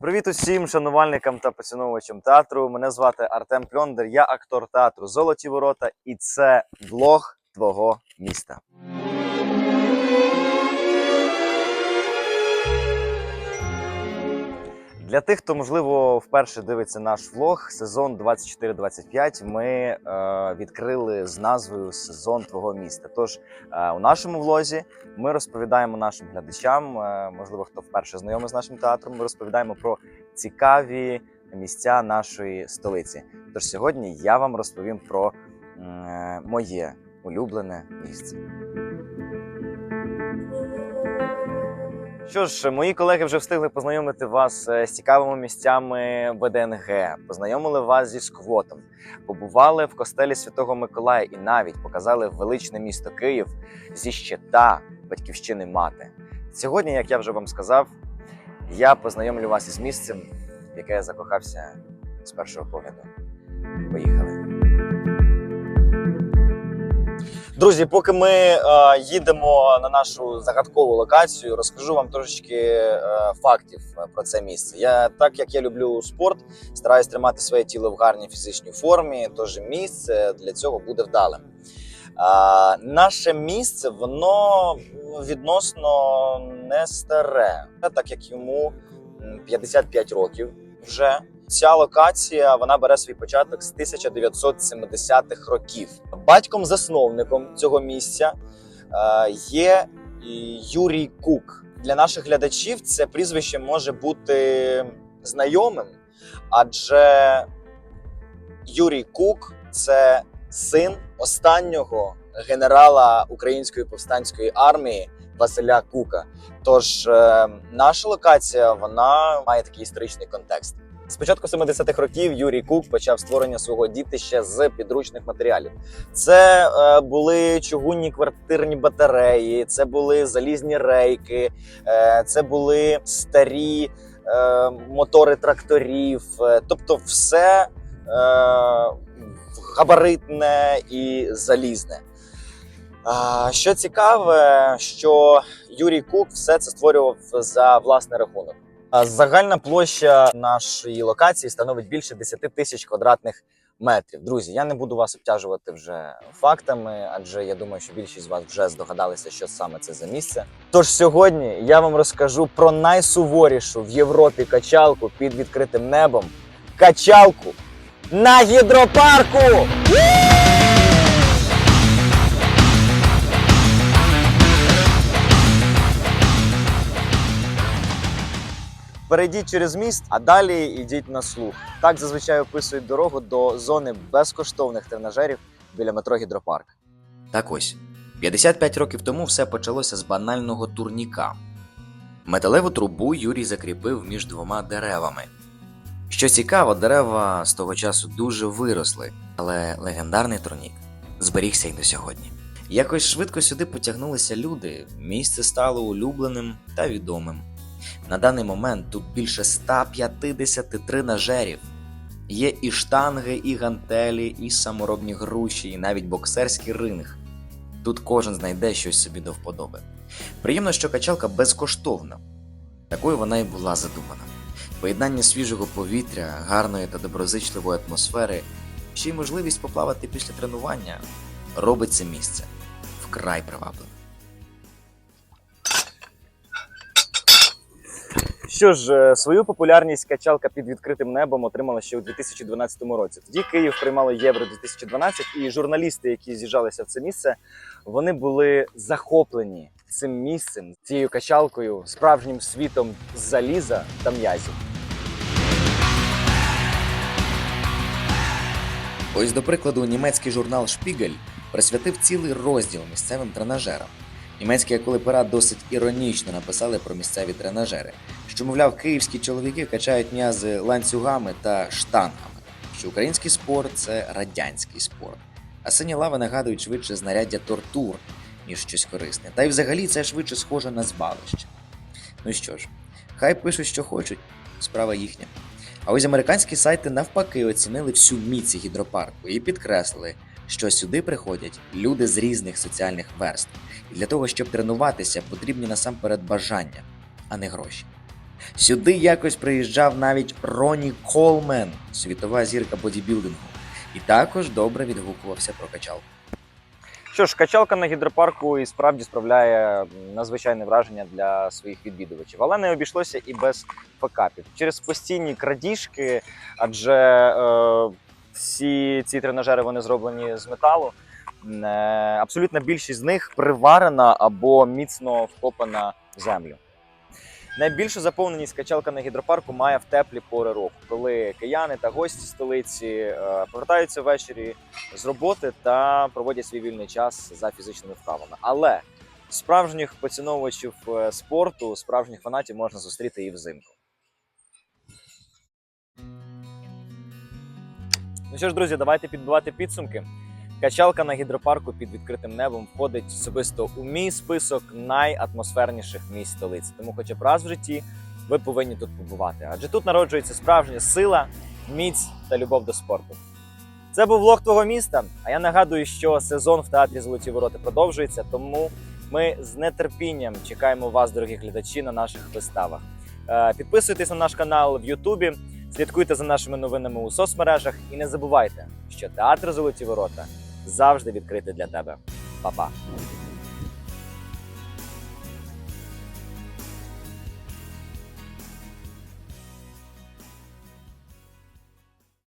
Привіт усім шанувальникам та поціновувачам театру. Мене звати Артем Пльондер, я актор театру Золоті ворота, і це влог твого міста. Для тих, хто можливо вперше дивиться наш влог, сезон 24-25 ми е, відкрили з назвою Сезон твого міста. Тож е, у нашому влозі ми розповідаємо нашим глядачам, е, можливо, хто вперше знайомий з нашим театром. Ми розповідаємо про цікаві місця нашої столиці. Тож сьогодні я вам розповім про е, моє улюблене місце. Що ж, мої колеги вже встигли познайомити вас е, з цікавими місцями ВДНГ, познайомили вас зі сквотом, побували в костелі Святого Миколая і навіть показали величне місто Київ зі щита батьківщини мати. Сьогодні, як я вже вам сказав, я познайомлю вас із місцем, в яке я закохався з першого погляду. Поїхали. Друзі, поки ми е, їдемо на нашу загадкову локацію, розкажу вам трошечки е, фактів е, про це місце. Я так як я люблю спорт, стараюсь тримати своє тіло в гарній фізичній формі, тож місце для цього буде вдалим. А, наше місце воно відносно не старе, так як йому м, 55 років вже. Ця локація вона бере свій початок з 1970-х років. Батьком-засновником цього місця е, є Юрій Кук. Для наших глядачів це прізвище може бути знайомим, адже Юрій Кук це син останнього генерала Української повстанської армії Василя Кука. Тож е, наша локація вона має такий історичний контекст. З початку 70-х років Юрій Кук почав створення свого дітища з підручних матеріалів. Це е, були чугунні квартирні батареї, це були залізні рейки, е, це були старі е, мотори тракторів, е, тобто все е, габаритне і залізне. Що цікаве, що Юрій Кук все це створював за власний рахунок. Загальна площа нашої локації становить більше 10 тисяч квадратних метрів. Друзі, я не буду вас обтяжувати вже фактами, адже я думаю, що більшість з вас вже здогадалися, що саме це за місце. Тож сьогодні я вам розкажу про найсуворішу в Європі качалку під відкритим небом. Качалку на гідропарку! Перейдіть через міст, а далі йдіть на слух. Так зазвичай описують дорогу до зони безкоштовних тренажерів біля метро Гідропарк. Так ось, 55 років тому все почалося з банального турніка. Металеву трубу Юрій закріпив між двома деревами. Що цікаво, дерева з того часу дуже виросли, але легендарний турнік зберігся й до сьогодні. Якось швидко сюди потягнулися люди, місце стало улюбленим та відомим. На даний момент тут більше 150 тренажерів. Є і штанги, і гантелі, і саморобні груші, і навіть боксерський ринг. Тут кожен знайде щось собі до вподоби. Приємно, що качалка безкоштовна. Такою вона і була задумана. Поєднання свіжого повітря, гарної та доброзичливої атмосфери, ще й можливість поплавати після тренування робить це місце вкрай привабливим. Що ж, е, свою популярність качалка під відкритим небом отримала ще у 2012 році. Тоді Київ приймало Євро 2012, і журналісти, які з'їжджалися в це місце, вони були захоплені цим місцем, цією качалкою, справжнім світом заліза та м'язів. Ось, до прикладу, німецький журнал Шпігель присвятив цілий розділ місцевим тренажерам. Німецькі колепера досить іронічно написали про місцеві тренажери, що, мовляв, київські чоловіки качають м'язи ланцюгами та штангами, що український спорт це радянський спорт, а сині лави нагадують швидше знаряддя тортур, ніж щось корисне. Та й взагалі це швидше схоже на збавище. Ну що ж, хай пишуть, що хочуть, справа їхня. А ось американські сайти навпаки оцінили всю міць гідропарку і підкреслили, що сюди приходять люди з різних соціальних верств. І для того, щоб тренуватися, потрібні насамперед бажання, а не гроші. Сюди якось приїжджав навіть Роні Колмен, світова зірка бодібілдингу, і також добре відгукувався про качалку. Що ж, качалка на гідропарку і справді справляє надзвичайне враження для своїх відвідувачів, але не обійшлося і без факапів. Через постійні крадіжки, адже е, всі ці тренажери вони зроблені з металу. Е, абсолютна більшість з них приварена або міцно вкопана в землю. Найбільшу заповненість качалка на гідропарку має в теплі пори року, коли кияни та гості столиці е, повертаються ввечері з роботи та проводять свій вільний час за фізичними вправами. Але справжніх поціновувачів е, спорту, справжніх фанатів можна зустріти і взимку. Ну що ж, друзі, давайте підбивати підсумки. Качалка на гідропарку під відкритим небом входить особисто у мій список найатмосферніших місць столиці. Тому, хоча б раз в житті, ви повинні тут побувати. Адже тут народжується справжня сила, міць та любов до спорту. Це був влог твого міста. А я нагадую, що сезон в театрі Золоті Вороти продовжується, тому ми з нетерпінням чекаємо вас, дорогі глядачі, на наших виставах. Е, Підписуйтесь на наш канал в Ютубі, слідкуйте за нашими новинами у соцмережах і не забувайте, що театр Золоті Ворота завжди відкритий для тебе. Па-па!